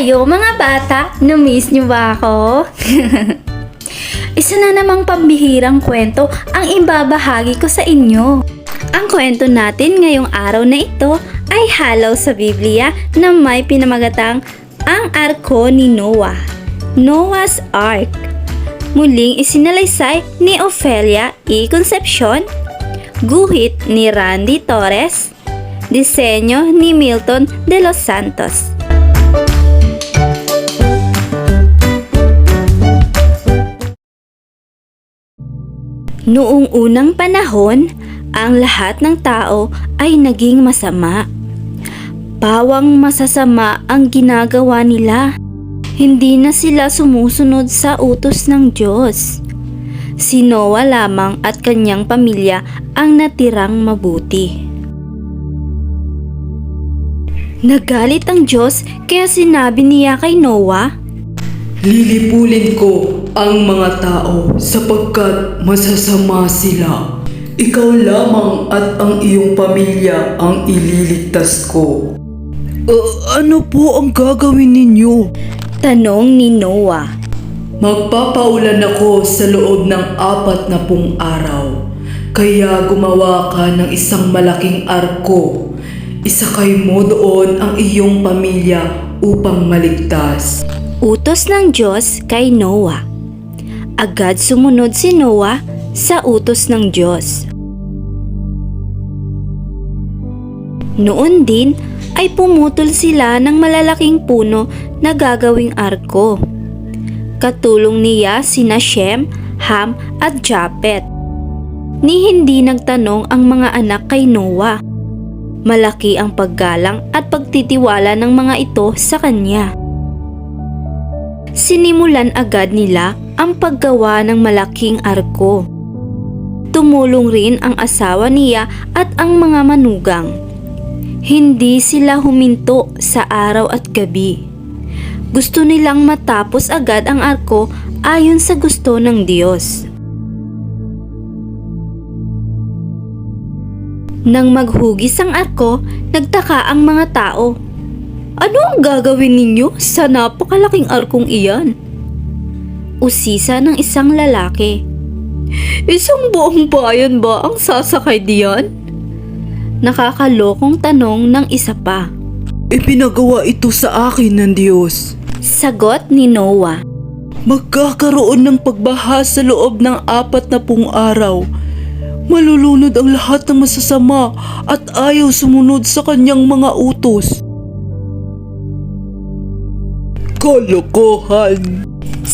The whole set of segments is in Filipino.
kayo mga bata? Na-miss niyo ba ako? Isa na namang pambihirang kwento ang ibabahagi ko sa inyo. Ang kwento natin ngayong araw na ito ay halaw sa Biblia na may pinamagatang ang Arko ni Noah. Noah's Ark. Muling isinalaysay ni Ofelia E. Concepcion, guhit ni Randy Torres, disenyo ni Milton de los Santos. Noong unang panahon, ang lahat ng tao ay naging masama. Pawang masasama ang ginagawa nila. Hindi na sila sumusunod sa utos ng Diyos. Si Noah lamang at kanyang pamilya ang natirang mabuti. Nagalit ang Diyos kaya sinabi niya kay Noah, Lilipulin ko ang mga tao sapagkat masasama sila. Ikaw lamang at ang iyong pamilya ang ililigtas ko. ano po ang gagawin ninyo? Tanong ni Noah. Magpapaulan ako sa loob ng apat na pung araw. Kaya gumawa ka ng isang malaking arko. Isakay mo doon ang iyong pamilya upang maligtas. Utos ng Diyos kay Noah. Agad sumunod si Noah sa utos ng Diyos. Noon din ay pumutol sila ng malalaking puno na gagawing arko. Katulong niya sina Shem, Ham at Japet. Ni hindi nagtanong ang mga anak kay Noah. Malaki ang paggalang at pagtitiwala ng mga ito sa kanya. Sinimulan agad nila ang paggawa ng malaking arko. Tumulong rin ang asawa niya at ang mga manugang. Hindi sila huminto sa araw at gabi. Gusto nilang matapos agad ang arko ayon sa gusto ng Diyos. Nang maghugis ang arko, nagtaka ang mga tao. Ano ang gagawin ninyo sa napakalaking arkong iyan? Usisa ng isang lalaki. Isang buong bayan ba ang sasakay diyan? Nakakalokong tanong ng isa pa. Ipinagawa ito sa akin ng Diyos. Sagot ni Noah. Magkakaroon ng pagbaha sa loob ng apat na pung araw. Malulunod ang lahat ng masasama at ayaw sumunod sa kanyang mga utos. Kalokohan!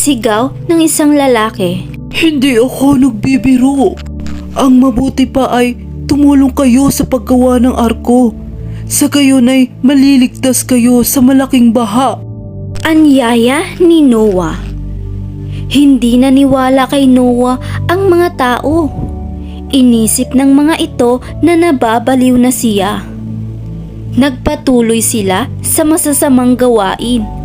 Sigaw ng isang lalaki. Hindi ako nagbibiro. Ang mabuti pa ay tumulong kayo sa paggawa ng arko. Sa gayon ay maliligtas kayo sa malaking baha. Anyaya ni Noah. Hindi naniwala kay Noah ang mga tao. Inisip ng mga ito na nababaliw na siya. Nagpatuloy sila sa masasamang gawain.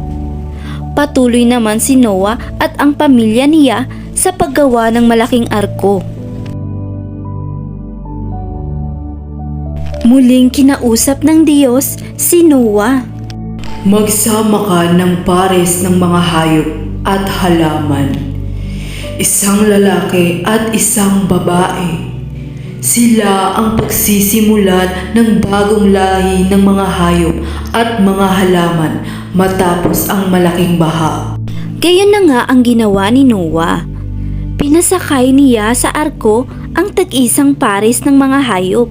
Patuloy naman si Noah at ang pamilya niya sa paggawa ng malaking arko. Muling kinausap ng Diyos si Noah. Magsama ka ng pares ng mga hayop at halaman. Isang lalaki at isang babae. Sila ang pagsisimulan ng bagong lahi ng mga hayop at mga halaman matapos ang malaking baha. Gayon na nga ang ginawa ni Noah. Pinasakay niya sa arko ang tag-isang pares ng mga hayop.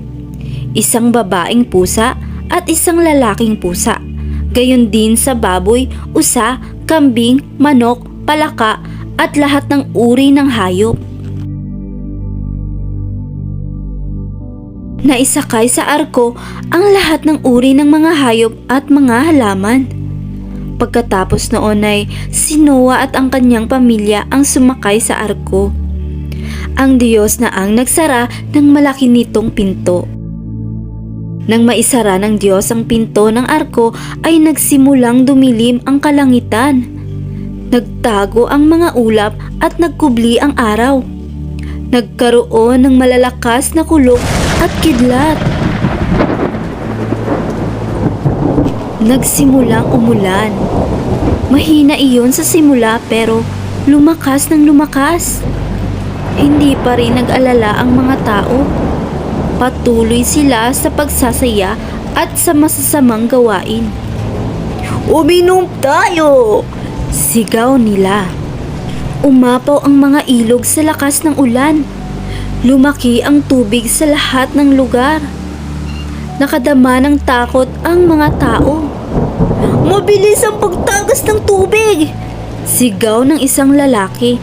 Isang babaeng pusa at isang lalaking pusa. Gayon din sa baboy, usa, kambing, manok, palaka at lahat ng uri ng hayop. Naisakay sa arko ang lahat ng uri ng mga hayop at mga halaman. Pagkatapos noon ay si Noah at ang kanyang pamilya ang sumakay sa arko. Ang Diyos na ang nagsara ng malaki nitong pinto. Nang maisara ng Diyos ang pinto ng arko ay nagsimulang dumilim ang kalangitan. Nagtago ang mga ulap at nagkubli ang araw. Nagkaroon ng malalakas na kulog at kidlat. Nagsimulang umulan. Mahina iyon sa simula pero lumakas ng lumakas. Hindi pa rin nag-alala ang mga tao. Patuloy sila sa pagsasaya at sa masasamang gawain. Uminom tayo! Sigaw nila. Umapaw ang mga ilog sa lakas ng ulan. Lumaki ang tubig sa lahat ng lugar. Nakadama ng takot ang mga tao. Mabilis ang pagtagas ng tubig! Sigaw ng isang lalaki.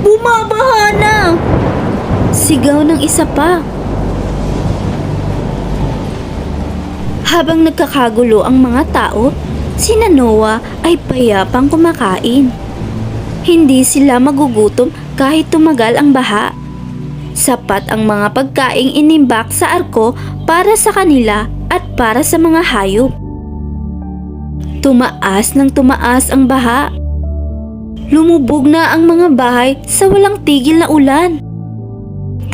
Bumabaha na! Sigaw ng isa pa. Habang nagkakagulo ang mga tao, si Noah ay payapang kumakain. Hindi sila magugutom kahit tumagal ang baha. Sapat ang mga pagkaing inimbak sa arko para sa kanila at para sa mga hayop. Tumaas ng tumaas ang baha. Lumubog na ang mga bahay sa walang tigil na ulan.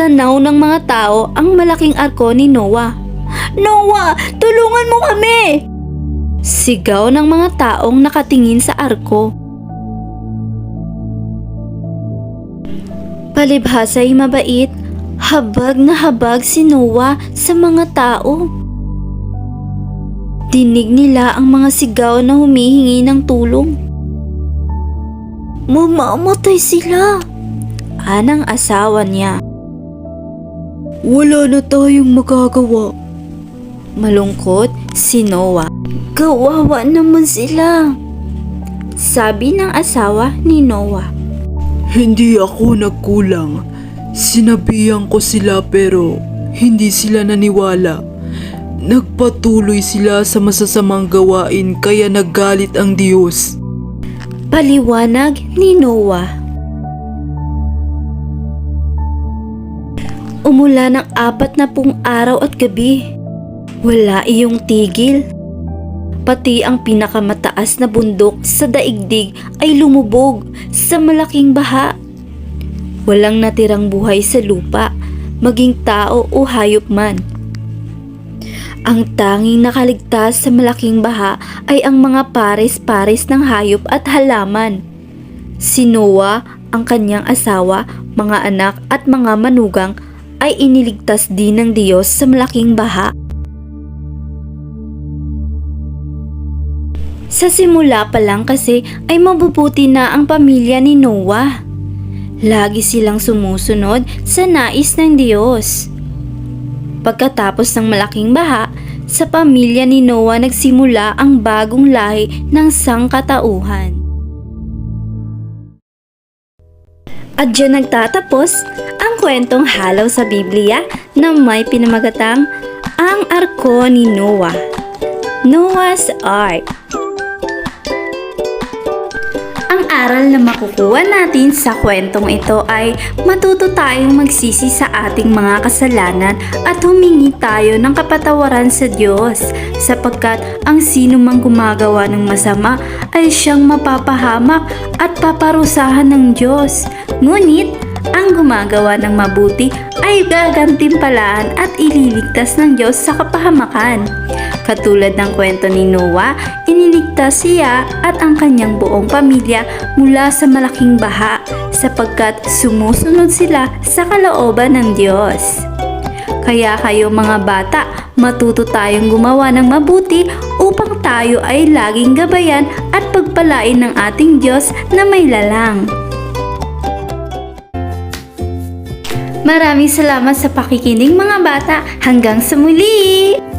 Tanaw ng mga tao ang malaking arko ni Noah. Noah, tulungan mo kami! Sigaw ng mga taong nakatingin sa arko. Palibhasa'y mabait, habag na habag si Noah sa mga tao. Dinig nila ang mga sigaw na humihingi ng tulong. Mamamatay sila. Anang asawa niya. Wala na tayong magagawa. Malungkot si Noah. Kawawa naman sila. Sabi ng asawa ni Noah. Hindi ako nagkulang. Sinabihan ko sila pero hindi sila naniwala. Nagpatuloy sila sa masasamang gawain kaya naggalit ang Diyos. Paliwanag ni Noah. Umula ng apat na pung araw at gabi. Wala iyong tigil. Pati ang pinakamataas na bundok sa daigdig ay lumubog sa malaking baha. Walang natirang buhay sa lupa, maging tao o hayop man. Ang tanging nakaligtas sa malaking baha ay ang mga pares-pares ng hayop at halaman. Si Noah, ang kanyang asawa, mga anak at mga manugang ay iniligtas din ng Diyos sa malaking baha. Sa simula pa lang kasi ay mabubuti na ang pamilya ni Noah. Lagi silang sumusunod sa nais ng Diyos. Pagkatapos ng malaking baha, sa pamilya ni Noah nagsimula ang bagong lahi ng sangkatauhan. At dyan nagtatapos ang kwentong halaw sa Biblia na may pinamagatang Ang Arko ni Noah. Noah's Ark. Aral na makukuha natin sa kwentong ito ay matuto tayong magsisi sa ating mga kasalanan at humingi tayo ng kapatawaran sa Diyos sapagkat ang sino mang gumagawa ng masama ay siyang mapapahamak at paparusahan ng Diyos. Ngunit, ang gumagawa ng mabuti ay gagantimpalaan at ililigtas ng Diyos sa kapahamakan. Katulad ng kwento ni Noah, iniligtas siya at ang kanyang buong pamilya mula sa malaking baha sapagkat sumusunod sila sa kalooban ng Diyos. Kaya kayo mga bata, matuto tayong gumawa ng mabuti upang tayo ay laging gabayan at pagpalain ng ating Diyos na may lalang. Maraming salamat sa pakikinig mga bata. Hanggang sa muli!